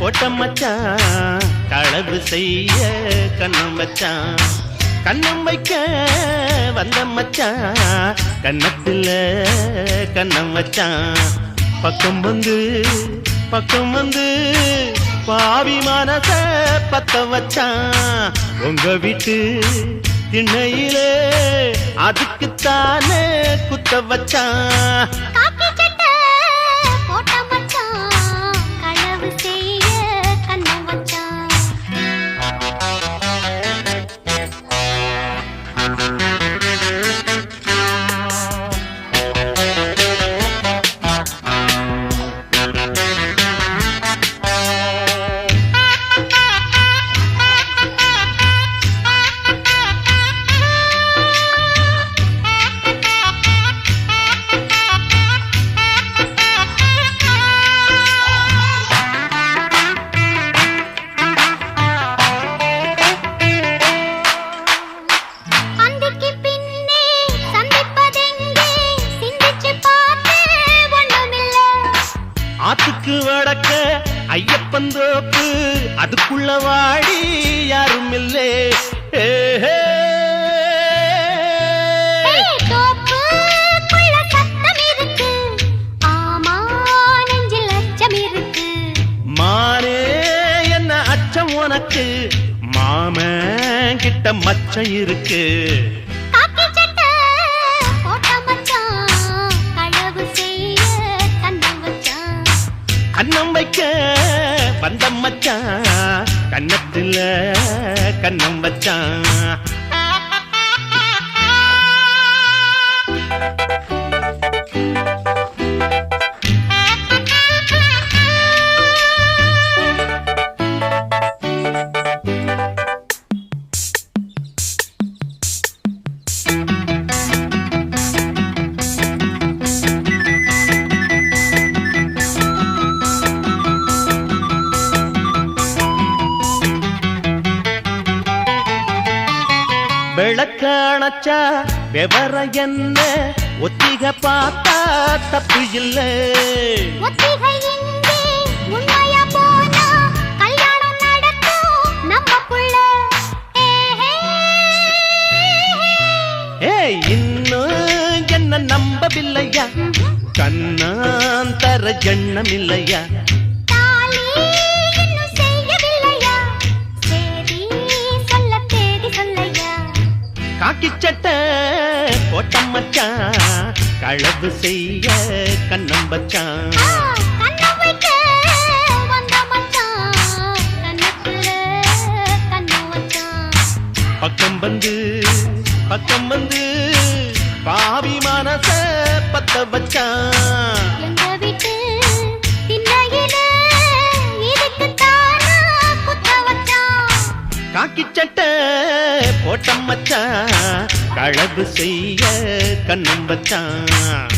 வந்தம் மச்சான். களவு செய்ய கண்ணம் வச்சான் கண்ணம் வைக்க வந்த மச்சான். கண்ணத்துல கண்ணம் வச்சான் பக்கம் வந்து பக்கம் வந்து பாவி மனச பத்த வச்சான். உங்க வீட்டு திண்ணையிலே அதுக்குத்தானே குத்த வச்சான். வடக்க ஐயப்பன் தோப்பு. அதுக்குள்ள வாடி யாரும் இல்லே. மானே என்ன அச்சம் உனக்கு? மாமன் கிட்ட மச்சம் இருக்கு. கண்ணம் வைக்க. வந்த மச்சான் கண்ணத்துல கண்ணம் வச்சான். விளக்காணச்சா விவரம் என்ன? ஒத்திக பார்த்தா தப்பு இல்லை. இங்கே உண்மையா போனா கல்யாணம் நடக்கும் நம்ம காக்கி சட்டை போட்டம் மச்சான். களவு செய்ய கண்ணம் வச்சான். பக்கம் வந்து பக்கம் வந்து பாவி மனச பத்த வச்சான். காக்கி சட்டை போட்டம் மச்சான். அளவு செய்ய கண்ணும் வச்சான்.